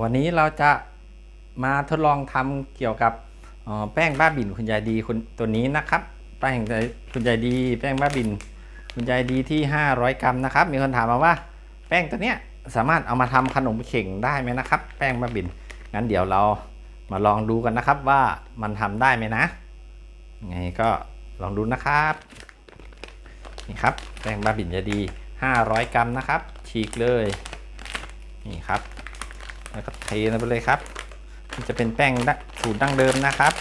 วันนี้เราจะมาทดลองทำเกี่ยวกับแป้งบ้าบินคุณยายดีคุณตัวนี้นะครับแป้งคุณยายดี แป้งบ้าบินคุณยายดีที่ 500 กรัมนะครับ มีคนถามมาว่า แป้งตัวเนี้ยสามารถเอามาทำขนมเข่งได้ไหมนะครับ แป้งบ้าบินงั้นเดี๋ยวเรามาลองดูกันนะครับว่ามันทำได้ไหมนะไงก็ลองดูนะครับนี่ครับแป้งบ้าบินยายดี 500 กรัมนะครับ ฉีกเลยนี่ครับ แล้วก็เทลงไปเลยครับมันจะเป็นแป้งดั้งสูตรดั้งเดิมนะครับ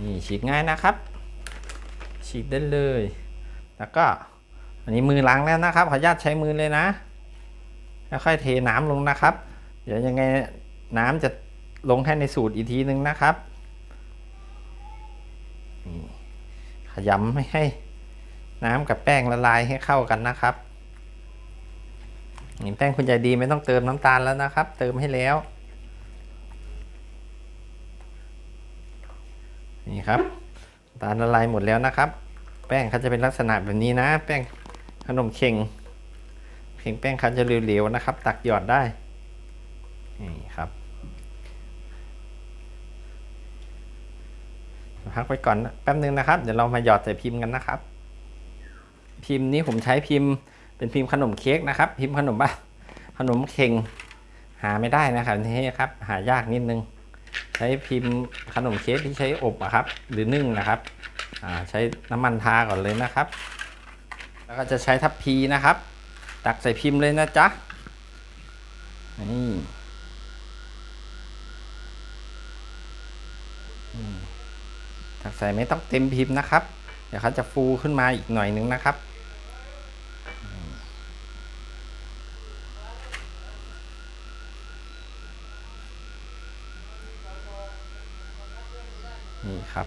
นี่ฉีกง่ายนะครับ ฉีกได้เลย แล้วก็อันนี้มือล้างแล้วนะครับ ขออนุญาตใช้มือเลยนะ แล้วค่อยเทน้ำลงนะครับ เดี๋ยวยังไงน้ำจะลงให้ในสูตรอีกทีนึงนะครับขยำไม่ให้น้ำกับแป้งละลายให้เข้ากันนะครับ แป้งคุณยายดีไม่ต้องเติมน้ำตาลแล้วนะครับ เติมให้แล้ว นี่ครับตาลละลายหมดแล้วนะครับ แป้งเขาจะเป็นลักษณะแบบนี้นะ แป้งขนมเข่งเข่งแป้งเขาจะเหลวๆนะครับ ตักหยอดได้นี่ครับพักไว้ก่อนแป๊บนึงนะครับ เดี๋ยวเรามาหยอดใส่พิมพ์กันนะครับ พิมพ์นี้ผมใช้พิมพ์ เป็นพิมพ์ขนมเค้กนะครับ พิมพ์ขนมบ้าขนมเข่งหาไม่ได้นะครับนี่ครับ หายากนิดนึง ใช้พิมพ์ขนมเค้กที่ใช้อบอะครับ หรือนึ่งนะครับใช้น้ำมันทาก่อนเลยนะครับ แล้วก็จะใช้ทัพพีนะครับ ตักใส่พิมพ์เลยนะจ๊ะนี่ตักใส่ไม่ต้องเต็มพิมพ์นะครับ เดี๋ยวเขาจะฟูขึ้นมาอีกหน่อยนึงนะครับ นี่ครับ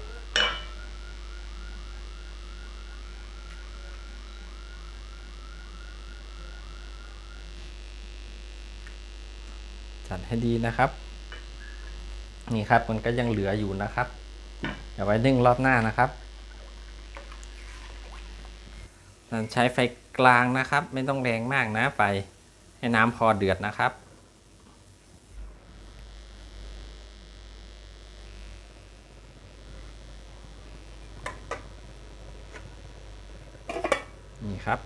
จัดให้ดีนะครับ นี่ครับมันก็ยังเหลืออยู่นะครับเดี๋ยวไว้นึ่งรอบหน้านะครับใช้ไฟกลางนะครับ ไม่ต้องแรงมากนะไฟให้น้ำพอเดือดนะครับ นะครับ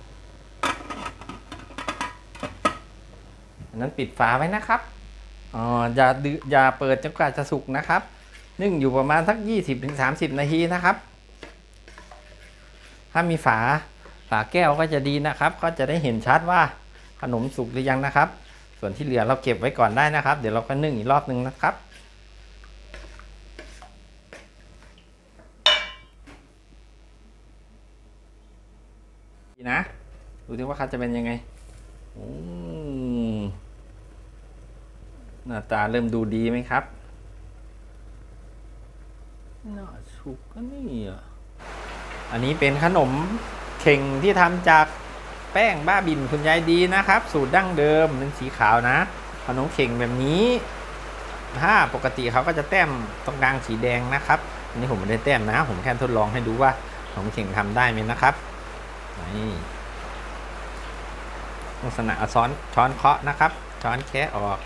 อันนั้นปิดฝาไว้นะครับอ๋ออย่าดือย่าเปิดจนกว่าจะสุกนะครับนึ่งอยู่ประมาณสัก 20-30 นาทีนะครับ ถ้ามีฝาฝาแก้วก็จะดีนะครับ ก็จะได้เห็นชัดว่าขนมสุกหรือยังนะครับ ส่วนที่เหลือเราเก็บไว้ก่อนได้นะครับ เดี๋ยวเราก็นึ่งอีกรอบนึงนะครับ นะ ดูดิว่าเขาจะเป็นยังไงอืมหน้าตาเริ่มดูดีไหมครับน่าสุกก็นี่อะอันนี้เป็นขนมเข่งที่ทำจากแป้งบ้าบินคุณยายดีนะครับ สูตรดั้งเดิมเป็นสีขาวนะ ขนมเข่งแบบนี้ถ้าปกติเขาก็จะแต้มตรงกลางสีแดงนะครับอันนี้ผมไม่ได้แต้มนะ ผมแค่ทดลองให้ดูว่าขนมเข่งทำได้ไหมนะครับ นี่ลักษณะช้อนช้อนเคาะนะครับ ช้อนแคะออก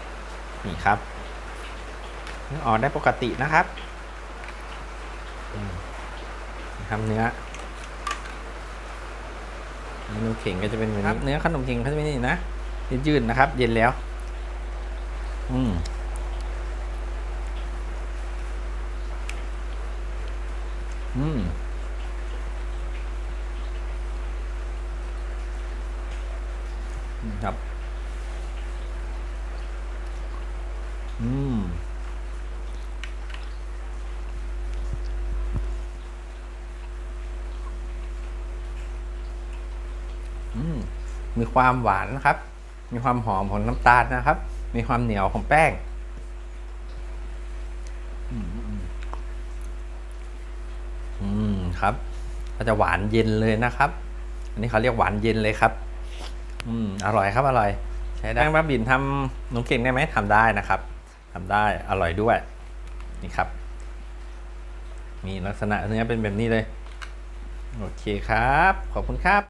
นี่ครับออกได้ปกตินะครับอืมทำเนื้อเมนูเข่งก็จะเป็นแบบนี้เนื้อขนมเข่งเขาจะเป็นนี่นะยืดๆนะครับ เย็นแล้ว อืมอืม ครับ อืม อืม มีความหวานนะครับ มีความหอมของน้ำตาลนะครับ มีความเหนียวของแป้ง อืม ครับ ก็จะหวานเย็นเลยนะครับ อันนี้เขาเรียกหวานเย็นเลยครับ อืมอร่อยครับอร่อย ใช้ได้แป้งบ้าบินทำขนมเก่งได้ไหมทำได้นะครับทำได้อร่อยด้วย นี่ครับ มีลักษณะเนื้อเป็นแบบนี้เลย โอเคครับ ขอบคุณครับ